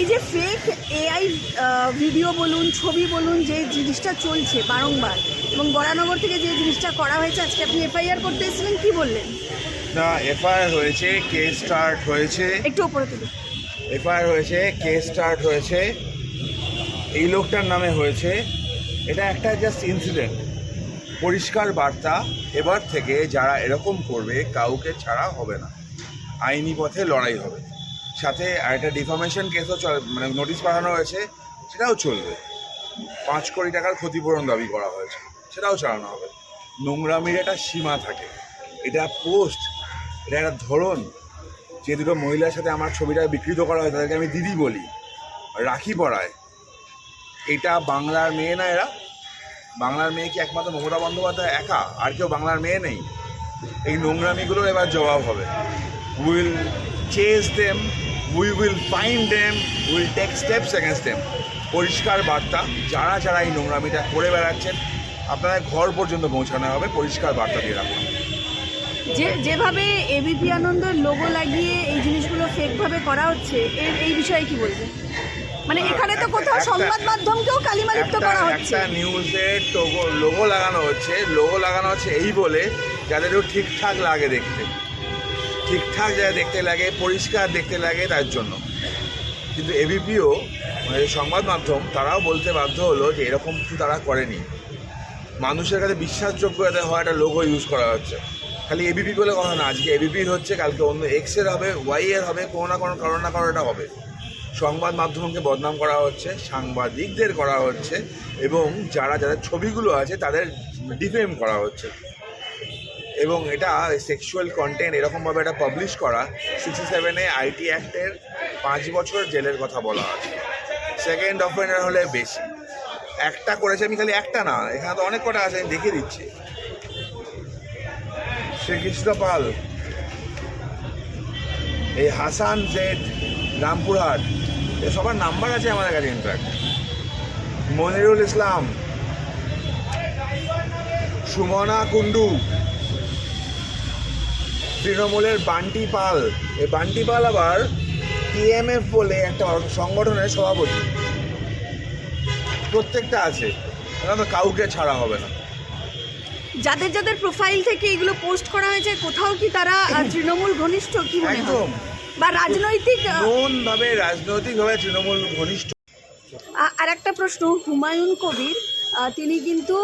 এই যে fake AI video বলুন ছবি বলুন যে জিনিসটা চলছে বারংবার এবং বরানগর থেকে যে জিনিসটা করা হয়েছে আজকে আপনি এফআইআর করতে এসেছিলেন কি বললেন? না এফআইআর হয়েছে কেস স্টার্ট হয়েছে। একটু ওপরে তুলুন। এফআইআর হয়েছে কেস স্টার্ট হয়েছে। এই লোকটার নামে হয়েছে। এটা একটা জাস্ট ইনসিডেন্ট পরিষ্কার বার্তা এবার থেকে যারা এরকম করবে কাউকে ছাড়া হবে না। আইনি পথে লড়াই হবে। সাথে একটা ডিফামেশন কেসও চল মানে নোটিশ পাঠানো হয়েছে, সেটাও চলবে। পাঁচ কোটি টাকার ক্ষতিপূরণ দাবি করা হয়েছে, সেটাও চালানো হবে। নোংরামির একটা সীমা থাকে। এটা পোস্ট এটা একটা ধরন যে দুটো মহিলার সাথে আমার ছবিটা বিকৃত করা হয়, তাদেরকে আমি দিদি বলি। রাখি পরায় এটা বাংলার মেয়ে না এরা? বাংলার মেয়ে কি একমাত্র মমতা বন্দ্যোপাধ্যায় একা? আর কেউ বাংলার মেয়ে নেই? এই নোংরামিগুলোর এবার জবাব হবে। Will chase them we will find them will take steps against them পরিষ্কার বার্তা যারা যারা এই নোংরামিটা করে বেড়াচ্ছেন আপনারা ঘর পর্যন্ত পৌঁছানো হবে পরিষ্কার বার্তা দিয়ে রাখুন। যে যেভাবে এবিপি আনন্দের লোগো লাগিয়ে এই জিনিসগুলো ফেকভাবে করা হচ্ছে এর এই বিষয়ে কি বলবেন? মানে এখানে তো কোথাও সংবাদ মাধ্যমকেও কালিমালিপ্ত করা হচ্ছে। একটা নিউজে লোগো লাগানো হচ্ছে লোগো লাগানো হচ্ছে এই বলে যাদের একটু ঠিকঠাক লাগে দেখতে। ঠিকঠাক যাতে দেখতে লাগে, পরিষ্কার দেখতে লাগে তার জন্য। কিন্তু এবিপিও মানে সংবাদ মাধ্যম, তারাও বলতে বাধ্য হলো যে এরকম কিছু তারা করেনি। মানুষের কাছে বিশ্বাসযোগ্য যাতে হয়, একটা লোগো ইউজ করা হচ্ছে। খালি এবিপি বলে কথা না, আজকে এবিপির হচ্ছে, কালকে অন্য এক্সের হবে ওয়াই এর হবে, কোনো না কোনো কারণ না কারণ এটা হবে। সংবাদ মাধ্যমকে বদনাম করা হচ্ছে, সাংবাদিকদের করা হচ্ছে, এবং যারা, যাদের ছবিগুলো আছে, তাদের ডিফেম করা হচ্ছে। এবং এটা সেক্সুয়াল কন্টেন্ট এরকমভাবে এটা পাবলিশ করা সিক্সটি সেভেনে আইটি অ্যাক্টের পাঁচ বছর জেলের কথা বলা আছে সেকেন্ড অফেন্ডার হলে বেশি। একটা করেছে, আমি খালি একটা না, এখানে তো অনেক কটা আছে, আমি দেখিয়ে দিচ্ছি। শ্রীকৃষ্ণ পাল, এই হাসান জেড, রামপুরহাট, এ সবার নাম্বার আছে আমাদের কাছে ইনফ্যাক্ট মনিরুল ইসলাম, সুমনা কুন্ডু তৃণমূলের বান্টি পাল। এই বান্টি পাল আবার টিএমএফ বলে একটা সংগঠনের সভাপতি। প্রত্যেকটা আছে। তো কাউকে ছাড়া হবে না। যাদের যাদের প্রোফাইল থেকে এগুলো পোস্ট করা হয়েছে কোথাও কি তারা তৃণমূল ঘনিষ্ঠ কি মনে হয়? বা রাজনৈতিক আহ, ভাবে রাজনৈতিকভাবে তৃণমূল ঘনিষ্ঠ। আর একটা প্রশ্ন হুমায়ুন কবির তিনি কিন্তু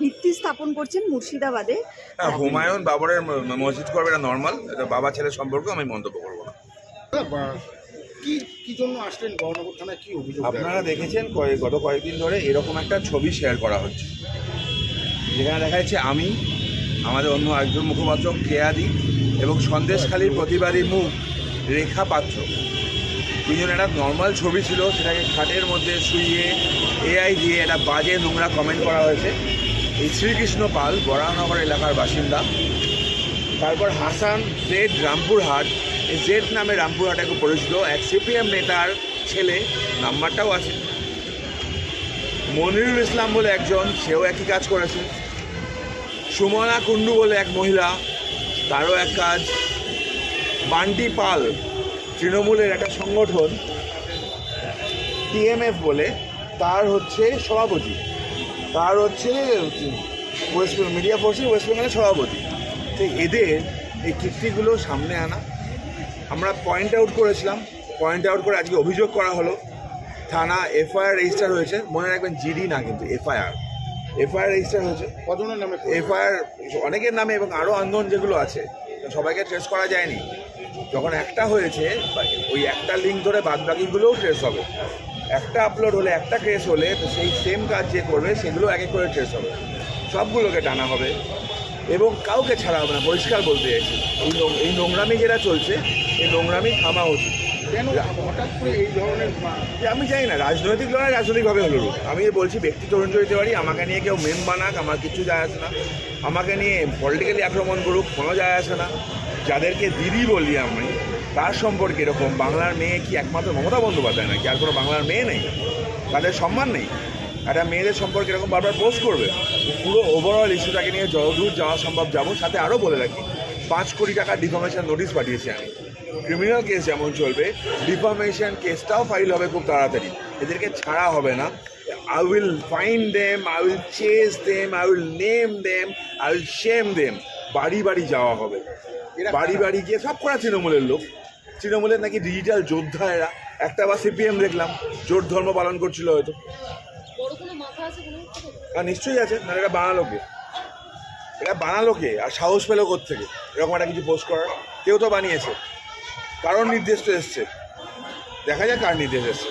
ভিত্তি স্থাপন করছেন মুর্শিদাবাদে। হ্যাঁ হুমায়ুন বাবরের মসজিদ করবে এটা নর্মাল এটা বাবা ছেলের সম্পর্ক আমি মন্তব্য করব না। কি কি জন্য আসলেন? কি অভিযোগ আপনারা দেখেছেন কয়েক গত কয়েকদিন ধরে এরকম একটা ছবি শেয়ার করা হচ্ছে। যেখানে দেখা যাচ্ছে আমি আমাদের অন্য একজন মুখপাত্র কেয়াদি এবং সন্দেশখালীর প্রতিবাদী মুখ রেখা পাত্র। দুজন একটা নর্মাল ছবি ছিল, সেটাকে খাটের মধ্যে শুইয়ে এআই দিয়ে একটা বাজে নোংরা কমেন্ট করা হয়েছে। এই শ্রীকৃষ্ণ পাল বরানগর এলাকার বাসিন্দা। তারপর হাসান জেড রামপুরহাট। এই জেড নামে রামপুরহাট এখন পরিচিত এক সিপিএম নেতার ছেলে, নাম্বারটাও আছে। মনিরুল ইসলাম বলে একজন, সেও একই কাজ করেছে। সুমনা কুন্ডু বলে এক মহিলা, তারও এক কাজ। বান্টি পাল তৃণমূলের একটা সংগঠন টিএমএফ বলে তার হচ্ছে সভাপতি। তার হচ্ছে ওয়েস্ট বেঙ্গল মিডিয়া ফোর্সের ওয়েস্ট বেঙ্গলের সভাপতি। তো এদের এই কীর্তিগুলো সামনে আনা। আমরা পয়েন্ট আউট করেছিলাম। পয়েন্ট আউট করে আজকে অভিযোগ করা হলো। থানা এফআইআর রেজিস্টার হয়েছে। মনে রাখবেন জিডি না কিন্তু এফআইআর। এফআইআর রেজিস্টার হয়েছে। কজনের নামে এফআইআর অনেকের নামে এবং আরও আন্দোলন যেগুলো আছে সবাইকে ট্রেস করা যায়নি। যখন একটা হয়েছে, ওই একটা লিঙ্ক ধরে বাদ বাকিগুলোও ট্রেস হবে। একটা আপলোড হলে, একটা ট্রেস হলে, তো সেই সেম কাজ যে করবে, সেগুলো এক এক করে ট্রেস হবে। সবগুলোকে টানা হবে। এবং কাউকে ছাড়া হবে না, পরিষ্কার বলতে চাইছি। এই নোংরামি যেটা চলছে, এই নোংরামি থামা উচিত। আমি জানি না, রাজনৈতিক লড়াই রাজনৈতিকভাবে হলো আমি বলছি, ব্যক্তি তরুণ হতে পারি আমাকে নিয়ে কেউ মেম বানাক, আমার কিছু যায় আসে না। আমাকে নিয়ে পলিটিক্যালি আক্রমণ করুক, কোনো যায় আসে না। যাদেরকে দিদি বলি আমি, তার সম্পর্কে এরকম বাংলার মেয়ে কি একমাত্র মমতা বন্দ্যোপাধ্যায় নাকি? আর কোনো বাংলার মেয়ে নেই? তাদের সম্মান নেই? একটা মেয়েদের সম্পর্কে এরকম বারবার পোস্ট করবে। পুরো ওভারঅল ইস্যুটাকে নিয়ে যতদূর যাওয়া সম্ভব যাব, সাথে আরও বলে রাখি। পাঁচ কোটি টাকা ডিফামেশন নোটিশ পাঠিয়েছি আমি। ক্রিমিনাল কেস যেমন চলবে ডিফামেশন কেসটাও ফাইল হবে খুব তাড়াতাড়ি। এদেরকে ছাড়া হবে না। I will find them I will chase them I will name them I will shame them বাড়ি বাড়ি যাওয়া হবে। এরা বাড়ি বাড়ি গিয়ে সব করা তৃণমূলের লোক। তৃণমূলের নাকি ডিজিটাল যোদ্ধা এরা। একটা বা সিপিএম দেখলাম জোট ধর্ম পালন করছিল হয়তো। বড় কোনো মাথা আছে কোনো? কিছু? আর নিশ্চয়ই আছে মানে এটা বানালো কে? এটা বানালো কে? আর সাহস পেল থেকে এরকম একটা কিছু পোস্ট করার। কেউ তো বানিয়েছে। কারণ নির্দেশ তো এসছে। দেখা যাক কার নির্দেশ এসছে।